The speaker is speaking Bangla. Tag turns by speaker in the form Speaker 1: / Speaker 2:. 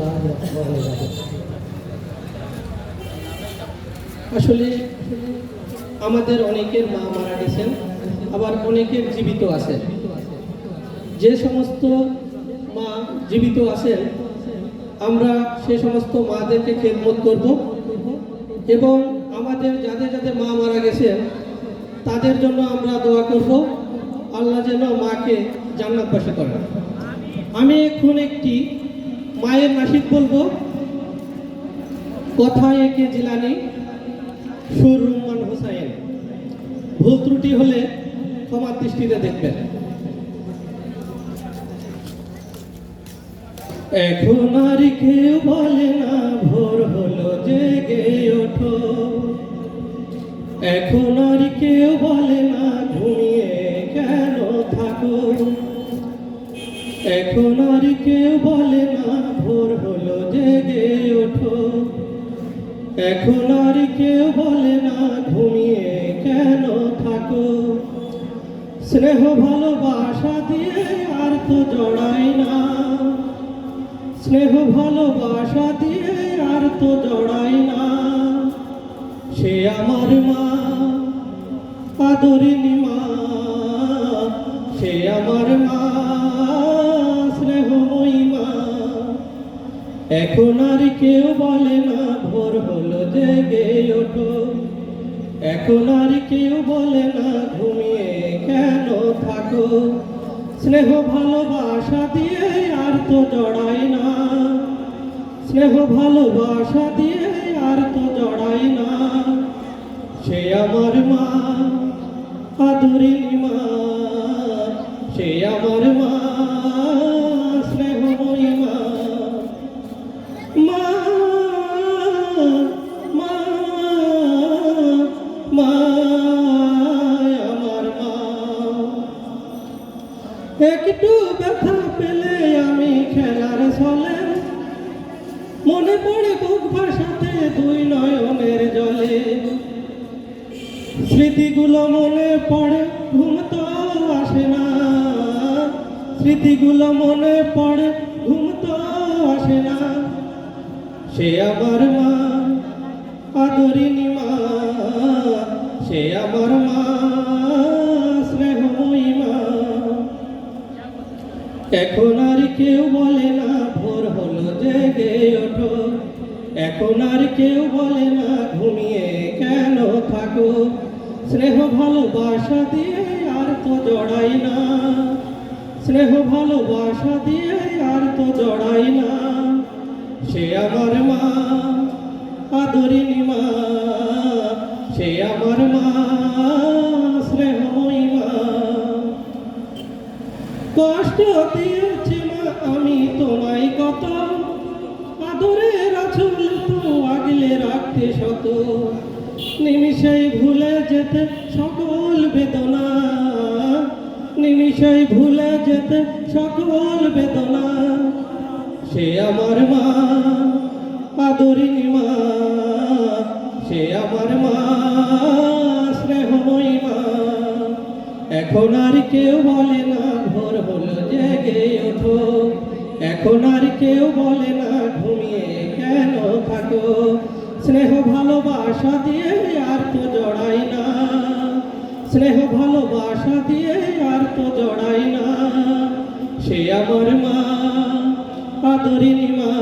Speaker 1: রহমানির রহিম। আসলে আমাদের অনেকের মা মারা গেছেন, আবার অনেকের জীবিত আছেন। যে সমস্ত মা জীবিত আছেন, আমরা সে সমস্ত মাদেরকে খেদমত করব এবং আমাদের যাদের যাদের মা মারা গেছেন, তাদের জন্য আমরা দোয়া করব, আল্লাহ যেন মাকে জান্নাত জান্নাতবাসী করেন। আমি এখন একটি মায়ের নাসিক বলব। কথায় একে জিলানি, সুর রুম্মান হোসাইন। ভুল ত্রুটি হলে ক্ষমার দৃষ্টিতে দেখবেন। এখন আর কেউ বলে না, ভোর হলো, জেগে ওঠো। এখন আর কেউ এখন আর কেউ বলে না? ভোর হলো, জেগে ওঠো। এখন আর কেউ বলে না? ঘুমিয়ে কেন থাকো? স্নেহ ভালোবাসা দিয়ে আর তো জড়াই না। স্নেহ ভালোবাসা দিয়ে আর তো জড়াই না। সে আমার মা, আদরিনী এখন আর কেউ বলে না, ভোর হলো জেগে ওঠো। এখন আর কেউ বলে না, ঘুমিয়ে কেন থাকো? স্নেহ ভালোবাসা দিয়ে আর তো জড়াই না। স্নেহ ভালোবাসা দিয়ে আর তো জড়াই না। সে আমার মা আদরিনী মা। সে আমার মা একটু ব্যথা পেলে আমি খেলার ছলে। মনে পড়ে বুক ভাসাতে দুই নয়নের জলে। স্মৃতিগুলো মনে পড়ে, ঘুম তো আসে না। স্মৃতিগুলো মনে পড়ে, ঘুম তো আসে না। সে আমার মা আদরিনী মা, সে আমার মা। এখন আর কেউ বলে না, ভোর হলো জেগে ওঠো। এখন আর কেউ বলে না, ঘুমিয়ে কেন থাকো? স্নেহ ভালোবাসা দিয়ে আর তো জড়াই না। স্নেহ ভালোবাসা দিয়ে আর তো জড়াই না। সে আমার মা আদরিনী মা, সে আমার মা। কষ্ট দিয়েছি মা, আমি তোমায় কত আদরের আছল তো আগলে রাখতে শত। নিমিষেই ভুলে যেতে সকল বেদনা। নিমিষেই ভুলে যেতে সকল বেদনা। সে আমার মা, আদরিনী মা, সে আমার মা। এখন আর কেউ বলে না, ভোর হলো জেগে ওঠো। এখন আর কেউ বলে না, ঘুমিয়ে কেন থাকো? স্নেহ ভালোবাসা দিয়ে আর তো জড়াই না। স্নেহ ভালোবাসা দিয়ে আর তো জড়াই না। সে আমার মা, আদরিনী মা।